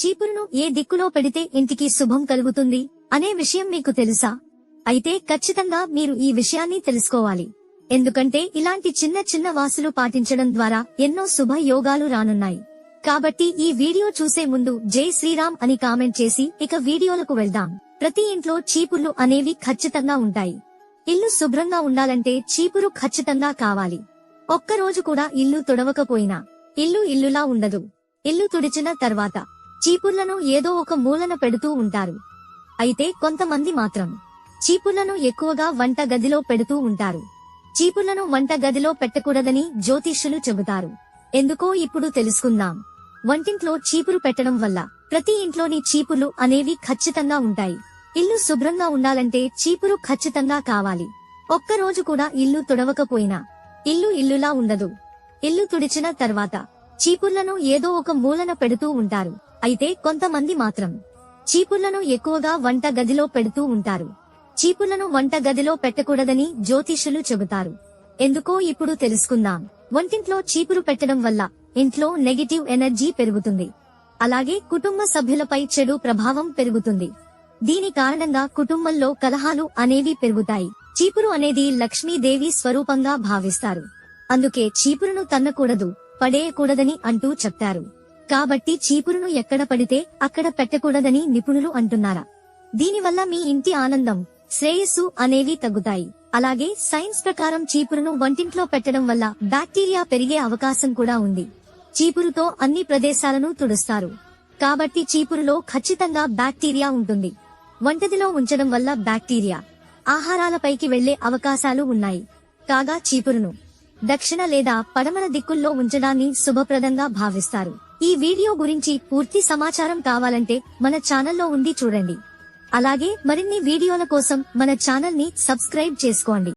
చీపురును ఏ దిక్కులో పెడితే ఇంటికి శుభం కలుగుతుంది అనే విషయం మీకు తెలుసా? అయితే ఖచ్చితంగా మీరు ఈ విషయాన్ని తెలుసుకోవాలి. ఎందుకంటే ఇలాంటి చిన్న చిన్న వాసులు పాటించడం ద్వారా ఎన్నో శుభ యోగాలు రానున్నాయి. కాబట్టి ఈ వీడియో చూసే ముందు జై శ్రీరామ్ అని కామెంట్ చేసి ఇక వీడియోలకు వెళ్దాం. ప్రతి ఇంట్లో చీపుర్లు అనేవి ఖచ్చితంగా ఉంటాయి. ఇల్లు శుభ్రంగా ఉండాలంటే చీపురు ఖచ్చితంగా కావాలి. ఒక్కరోజు కూడా ఇల్లు తుడవకపోయినా ఇల్లు ఇల్లులా ఉండదు. ఇల్లు తుడిచిన తర్వాత చీపుర్లను ఏదో ఒక మూలన పెడుతూ ఉంటారు. అయితే కొంతమంది మాత్రం చీపుర్లను ఎక్కువగా వంట గదిలో పెడుతూ ఉంటారు. చీపుర్లను వంట గదిలో పెట్టకూడదని జ్యోతిష్యులు చెబుతారు. ఎందుకో ఇప్పుడు తెలుసుకుందాం. వంటింట్లో చీపురు పెట్టడం వల్ల ప్రతి ఇంట్లోని చీపుర్లు అనేవి ఖచ్చితంగా ఉంటాయి. ఇల్లు శుభ్రంగా ఉండాలంటే చీపురు ఖచ్చితంగా కావాలి. ఒక్కరోజు కూడా ఇల్లు తుడవకపోయినా ఇల్లు ఇల్లులా ఉండదు. ఇల్లు తుడిచిన తర్వాత చీపుర్లను ఏదో ఒక మూలన పెడుతూ ఉంటారు. అయితే కొంతమంది మాత్రం చీపుర్లను ఎక్కువగా వంట గదిలో పెడుతూ ఉంటారు. చీపుర్లను వంట గదిలో పెట్టకూడదని జ్యోతిష్యులు చెబుతారు. ఎందుకో ఇప్పుడు తెలుసుకుందాం. వంటింట్లో చీపురు పెట్టడం వల్ల ఇంట్లో నెగిటివ్ ఎనర్జీ పెరుగుతుంది. అలాగే కుటుంబ సభ్యులపై చెడు ప్రభావం పెరుగుతుంది. దీని కారణంగా కుటుంబంలో కలహాలు అనేవి పెరుగుతాయి. చీపురు అనేది లక్ష్మీదేవి స్వరూపంగా భావిస్తారు. అందుకే చీపురును తన్నకూడదు పడేయకూడదని అంటూ చెప్తారు. కాబట్టి చీపురును ఎక్కడ పడితే అక్కడ పెట్టకూడదని నిపుణులు అంటున్నారా? దీనివల్ల మీ ఇంటి ఆనందం శ్రేయస్సు అనేవి తగ్గుతాయి. అలాగే సైన్స్ ప్రకారం చీపురును వంటింట్లో పెట్టడం వల్ల బ్యాక్టీరియా పెరిగే అవకాశం కూడా ఉంది. చీపురుతో అన్ని ప్రదేశాలను తుడుస్తారు. కాబట్టి చీపురులో ఖచ్చితంగా బ్యాక్టీరియా ఉంటుంది. వంటదిలో ఉంచడం వల్ల బ్యాక్టీరియా ఆహారాలపైకి వెళ్ళే అవకాశాలు ఉన్నాయి. కాగా చీపురును దక్షిణ లేదా పడమర దిక్కుల్లో ఉంచడాన్ని శుభప్రదంగా భావిస్తారు. ఈ వీడియో గురించి పూర్తి సమాచారం కావాలంటే మన ఛానల్లో ఉంది చూడండి. అలాగే మరిన్ని వీడియోల కోసం మన ఛానల్ని సబ్స్క్రైబ్ చేసుకోండి.